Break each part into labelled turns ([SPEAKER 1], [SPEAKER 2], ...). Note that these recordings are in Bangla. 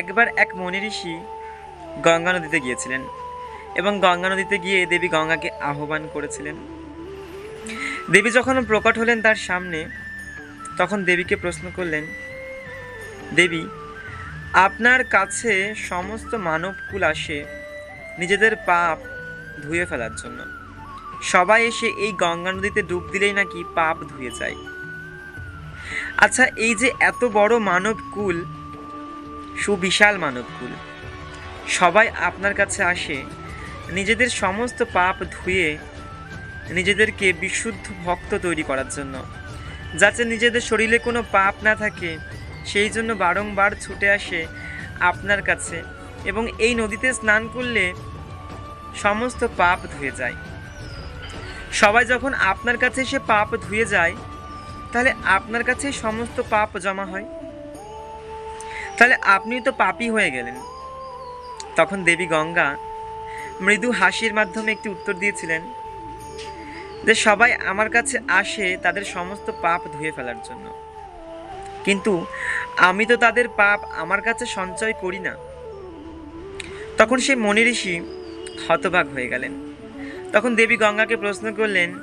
[SPEAKER 1] একবার এক মনি ঋষি গঙ্গা নদীতে গিয়েছিলেন এবং গঙ্গা নদীতে গিয়ে দেবী গঙ্গাকে আহ্বান করেছিলেন। দেবী যখন প্রকট হলেন তার সামনে, তখন দেবীকে প্রশ্ন করলেন, দেবী, আপনার কাছে সমস্ত মানবকুল আসে নিজেদের পাপ ধুয়ে ফেলার জন্য। সবাই এসে এই গঙ্গা নদীতে ডুব দিলেই নাকি পাপ ধুয়ে যায়। আচ্ছা এই যে এত বড় মানবকুল সুবিশাল মানবকুল। সবাই আপনার কাছে আসে, নিজেদের সমস্ত পাপ ধুয়ে নিজেদেরকে বিশুদ্ধ ভক্ত তৈরি করার জন্য। যাতে নিজেদের শরীরে কোনো পাপ না থাকে, সেই জন্য বারংবার ছুটে আসে আপনার কাছে এবং এই নদীতে স্নান করলে সমস্ত পাপ ধুয়ে যায়। সবাই যখন আপনার কাছে এসে পাপ ধুয়ে যায়, তাহলে আপনার কাছে সমস্ত পাপ জমা হয়। তাহলে আপনি তো পাপী হয়ে গেলেন। তখন দেবী গঙ্গা মৃদু হাসির মাধ্যমে একটি উত্তর দিয়েছিলেন যে সবাই আমার কাছে আসে তাদের সমস্ত পাপ ধুয়ে ফেলার জন্য। কিন্তু আমি তো তাদের পাপ আমার কাছে সঞ্চয় করি না। তখন সেই মনি ঋষি হতবাক হয়ে গেলেন। তখন দেবী গঙ্গাকে প্রশ্ন করলেন,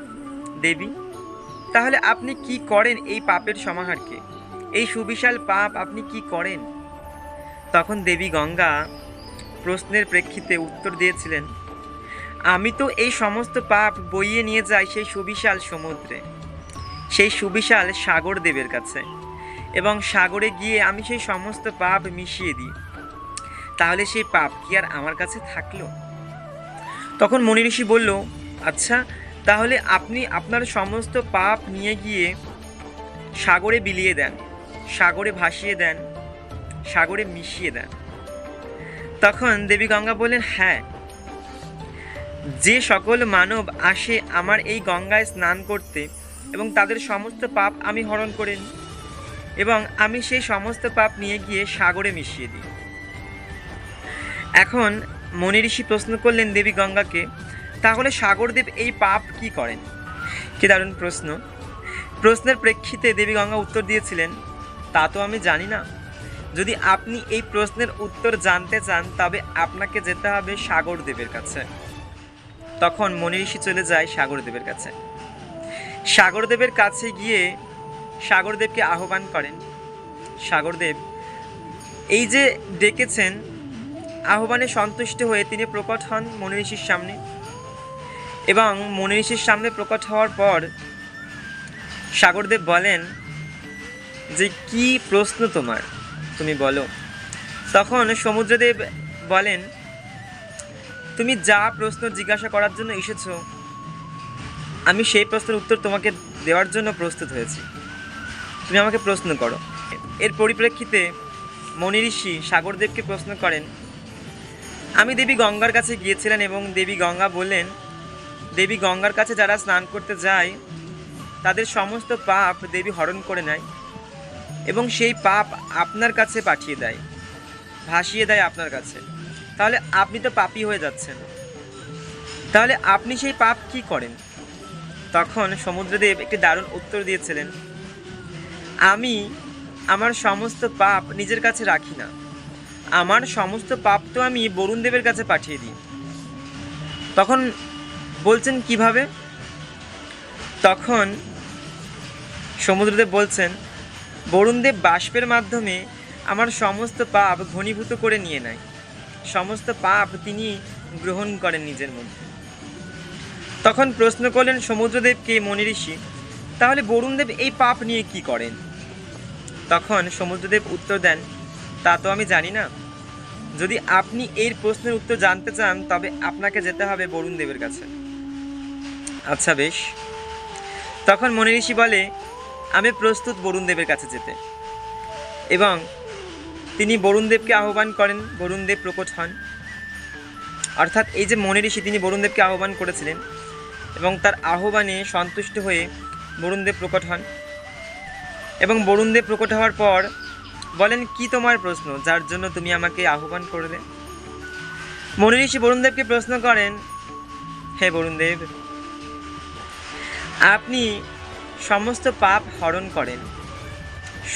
[SPEAKER 1] দেবী, তাহলে আপনি কি করেন এই পাপের সমাহারকে? এই সুবিশাল পাপ আপনি কি করেন? তখন দেবী গঙ্গা প্রশ্নের প্রেক্ষিতে উত্তর দিয়েছিলেন, আমি তো এই সমস্ত পাপ বইয়ে নিয়ে যাই সেই সুবিশাল সমুদ্রে, সেই সুবিশাল সাগর দেবের কাছে, এবং সাগরে গিয়ে আমি সেই সমস্ত পাপ মিশিয়ে দিই। তাহলে সেই পাপ কি আর আমার কাছে থাকল? তখন মনি ঋষি বলল আচ্ছা তাহলে আপনি আপনার সমস্ত পাপ নিয়ে গিয়ে সাগরে বিলিয়ে দেন, সাগরে ভাসিয়ে দেন সাগরে মিশিয়ে দেন। তখন দেবী গঙ্গা বললেন হ্যাঁ যে সকল মানব আসে আমার এই গঙ্গায় স্নান করতে এবং তাদের সমস্ত পাপ আমি হরণ করে নিই এবং আমি সেই সমস্ত পাপ নিয়ে গিয়ে সাগরে মিশিয়ে দিই। এখন মনি ঋষি প্রশ্ন করলেন দেবী গঙ্গাকে, তাহলে সাগরদেব এই পাপ কি করেন? কি দারুণ প্রশ্ন। প্রশ্নের প্রেক্ষিতে দেবী গঙ্গা উত্তর দিয়েছিলেন, তা তো আমি জানি না। যদি আপনি এই প্রশ্নের উত্তর জানতে চান, তবে আপনাকে যেতে হবে সাগরদেবের কাছে। তখন মনি ঋষি চলে যায় সাগরদেবের কাছে। সাগরদেবের কাছে গিয়ে সাগরদেবকে আহ্বান করেন। সাগরদেব এই যে ডেকেছেন, আহ্বানে সন্তুষ্ট হয়ে তিনি প্রকট হন মনি ঋষির সামনে। এবং মনি ঋষির সামনে প্রকট হওয়ার পর সাগরদেব বলেন, যে কি প্রশ্ন তোমার? তুমি বলো। তখন সমুদ্রদেব বলেন, তুমি যা প্রশ্ন জিজ্ঞাসা করার জন্য এসেছ, আমি সেই প্রশ্নের উত্তর তোমাকে দেওয়ার জন্য প্রস্তুত হয়েছি। তুমি আমাকে প্রশ্ন করো। এর পরিপ্রেক্ষিতে মনি ঋষি সাগরদেবকে প্রশ্ন করেন, আমি দেবী গঙ্গার কাছে গিয়েছিলেন এবং দেবী গঙ্গা বললেন, দেবী গঙ্গার কাছে যারা স্নান করতে যায়, তাদের সমস্ত পাপ দেবী হরণ করে নেয়। এবং সেই পাপ আপনার কাছে পাঠিয়ে দেয়, ভাসিয়ে দেয় আপনার কাছে। তাহলে আপনি তো পাপী হয়ে যাচ্ছেন। তাহলে আপনি সেই পাপ কি করেন? তখন সমুদ্রদেব একটি দারুণ উত্তর দিয়েছিলেন, আমি আমার সমস্ত পাপ নিজের কাছে রাখি না। আমার সমস্ত পাপ তো আমি বরুণদেবের কাছে পাঠিয়ে দিই। তখন বলছেন, কীভাবে? তখন সমুদ্রদেব বলছেন বরুণদেব বাষ্পের মাধ্যমে আমার সমস্ত পাপ ঘনীভূত করে নিয়ে নেয়। সমস্ত পাপ তিনি গ্রহণ করেন নিজের মধ্যে। তখন প্রশ্ন করলেন সমুদ্রদেবকে মনি ঋষি তাহলে বরুণদেব এই পাপ নিয়ে কি করেন? তখন সমুদ্রদেব উত্তর দেন, তা তো আমি জানি না। যদি আপনি এই প্রশ্নের উত্তর জানতে চান, তবে আপনাকে যেতে হবে বরুণদেবের কাছে। আচ্ছা বেশ। তখন মনি ঋষি বলে আমি প্রস্তুত বরুণ দেবের কাছে যেতে। এবং তিনি বরুণ দেবকে আহ্বান করেন বরুণ দেব প্রকট হন। অর্থাৎ এই যে মনি ঋষি তিনি বরুণ দেবকে আহ্বান করেছিলেন এবং তার আহ্বানে সন্তুষ্ট হয়ে বরুণ দেব প্রকট হন। এবং বরুণ দেব প্রকট হওয়ার পর বলেন, কি তোমার প্রশ্ন? যার জন্য তুমি আমাকে আহ্বান করলে? মনি ঋষি বরুণদেবকে প্রশ্ন করেন, হে বরুণদেব, আপনি সমস্ত পাপ হরণ করেন।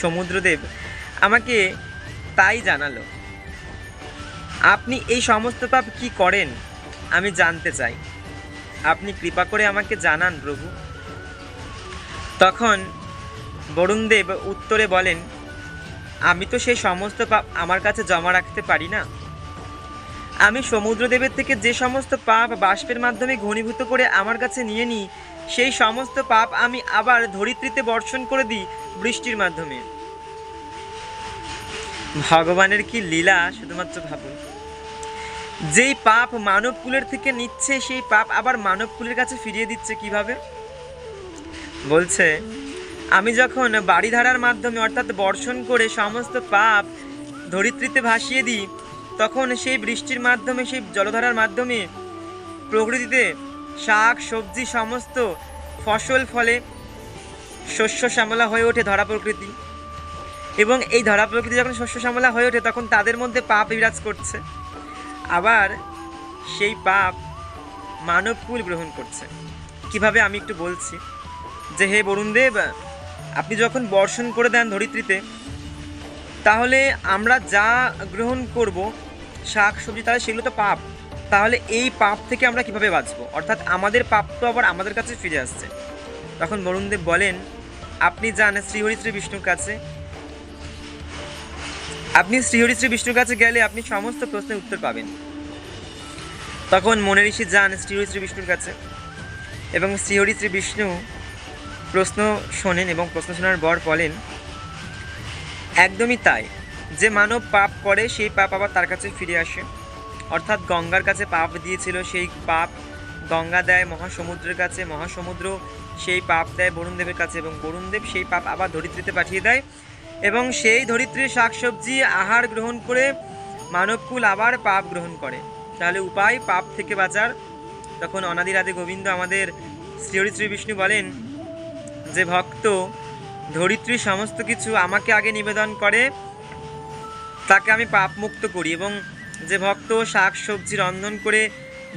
[SPEAKER 1] সমুদ্রদেব আমাকে তাই জানালো, আপনি এই সমস্ত পাপ কি করেন? আমি জানতে চাই। আপনি কৃপা করে আমাকে জানান, প্রভু। তখন বরুণদেব উত্তরে বলেন, আমি তো সেই সমস্ত পাপ আমার কাছে জমা রাখতে পারি না। আমি সমুদ্রদেবের থেকে যে সমস্ত পাপ বাষ্পের মাধ্যমে ঘনীভূত করে আমার কাছে নিয়ে নিই সেই সমস্ত পাপ আমি আবার ধরিত্রীতে বর্ষণ করে দিই বৃষ্টির মাধ্যমে। ভগবানের কি লীলা, শুধুমাত্র ভাবুন। যেই পাপ মানব কুলের থেকে নিচ্ছে, সেই পাপ আবার মানব কুলের কাছে ফিরিয়ে দিচ্ছে কীভাবে? বলছে, আমি যখন বাড়িধারার মাধ্যমে অর্থাৎ বর্ষণ করে সমস্ত পাপ ধরিত্রীতে ভাসিয়ে দিই, তখন সেই বৃষ্টির মাধ্যমে, সেই জলধারার মাধ্যমে প্রকৃতিতে শাক, সবজি সমস্ত ফসল ফলে শস্য শ্যামলা হয়ে ওঠে ধরা প্রকৃতি। এবং এই ধরা প্রকৃতি যখন শস্য শ্যামলা হয়ে ওঠে, তখন তাদের মধ্যে পাপ বিরাজ করছে। আবার সেই পাপ মানবকুল গ্রহণ করছে। কীভাবে আমি একটু বলছি? যে হে বরুণদেব আপনি যখন বর্ষণ করে দেন ধরিত্রীতে, তাহলে আমরা যা গ্রহণ করব, শাক, সবজি, তাহলে সেগুলো তো পাপ। তাহলে এই পাপ থেকে আমরা কীভাবে বাঁচবো? অর্থাৎ আমাদের পাপ তো আবার আমাদের কাছে ফিরে আসছে। তখন বরুণদেব বলেন, আপনি যান শ্রীহরি শ্রী বিষ্ণুর কাছে। আপনি শ্রীহরি শ্রী বিষ্ণুর কাছে গেলে আপনি সমস্ত প্রশ্নের উত্তর পাবেন। তখন মনে ঋষি যান শ্রীহরি শ্রী বিষ্ণুর কাছে এবং শ্রীহরি শ্রী বিষ্ণু প্রশ্ন শোনেন এবং প্রশ্ন শোনার পর বলেন, একদমই তাই। যে মানব পাপ করে, সেই পাপ আবার তার কাছে ফিরে আসে। অর্থাৎ গঙ্গার কাছে পাপ দিয়েছিল সেই পাপ গঙ্গা দেয় মহাসমুদ্রের কাছে, মহাসমুদ্র সেই পাপ দেয় বরুণদেবের কাছে এবং বরুণদেব সেই পাপ আবার ধরিত্রীতে পাঠিয়ে দেয় এবং সেই ধরিত্রীর শাকসবজি আহার গ্রহণ করে মানবকুল আবার পাপ গ্রহণ করে। তাহলে উপায় পাপ থেকে বাঁচার। তখন অনাদির আদি গোবিন্দ আমাদের শ্রীহরি শ্রী বিষ্ণু বলেন যে, ভক্ত, ধরিত্রী সমস্ত কিছু আমাকে আগে নিবেদন করে, তাকে আমি পাপ মুক্ত করি এবং যে ভক্ত শাক সবজি রন্ধন করে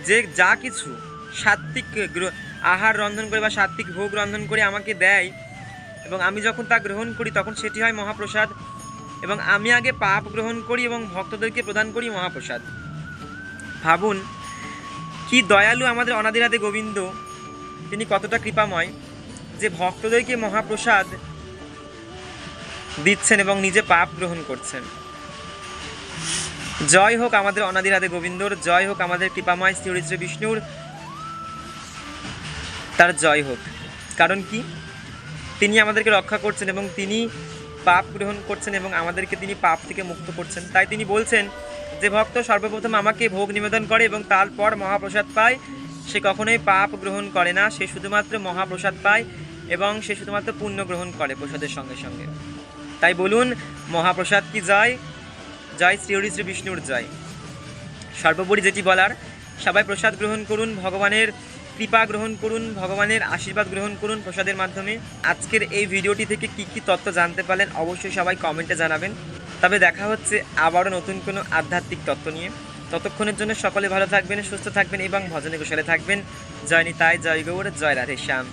[SPEAKER 1] যে যা কিছু সাত্বিক আহার রন্ধন করে বা সাত্বিক ভোগ রন্ধন করে আমাকে দেয় এবং আমি যখন তা গ্রহণ করি তখন সেটি হয় মহাপ্রসাদ এবং আমি আগে পাপ গ্রহণ করি এবং ভক্তদেরকে প্রদান করি মহাপ্রসাদ। ভাবুন, কি দয়ালু আমাদের অনাদিরাদে গোবিন্দ, তিনি কতটা কৃপাময় যে ভক্তদেরকে মহাপ্রসাদ দিচ্ছেন এবং নিজে পাপ গ্রহণ করছেন। জয় হোক আমাদের অনাদিরাদে গোবিন্দর, জয় হোক আমাদের কৃপাময় শ্রীহরিশ্রী বিষ্ণুর। তার জয় হোক। কারণ কি? তিনি আমাদেরকে রক্ষা করছেন এবং তিনি পাপ গ্রহণ করছেন এবং আমাদেরকে তিনি পাপ থেকে মুক্ত করছেন। তাই তিনি বলছেন যে, ভক্ত সর্বপ্রথম আমাকে ভোগ নিবেদন করে এবং তারপর মহাপ্রসাদ পায়। সে কখনোই পাপ গ্রহণ করে না। সে শুধুমাত্র মহাপ্রসাদ পায় এবং সে শুধুমাত্র পুণ্য গ্রহণ করে প্রসাদের সঙ্গে সঙ্গে। তাই বলুন, মহাপ্রসাদ কি জয় জয় শ্রী হরি শ্রী বিষ্ণুর জয়। সর্বোপরি যেটি বলার, সবাই প্রসাদ গ্রহণ করুন, ভগবানের কৃপা গ্রহণ করুন, ভগবানের আশীর্বাদ গ্রহণ করুন প্রসাদের মাধ্যমে। আজকের এই ভিডিওটি থেকে কি কি তথ্য জানতে পারলেন অবশ্যই সবাই কমেন্টে জানাবেন। তবে দেখা হচ্ছে আবারও নতুন কোনো আধ্যাত্মিক তত্ত্ব নিয়ে। ততক্ষণের জন্য সকলে ভালো থাকবেন, সুস্থ থাকবেন এবং ভজনে কুশলে থাকবেন। জয় নিতাই, জয় গৌর, জয় রাধে শ্যাম।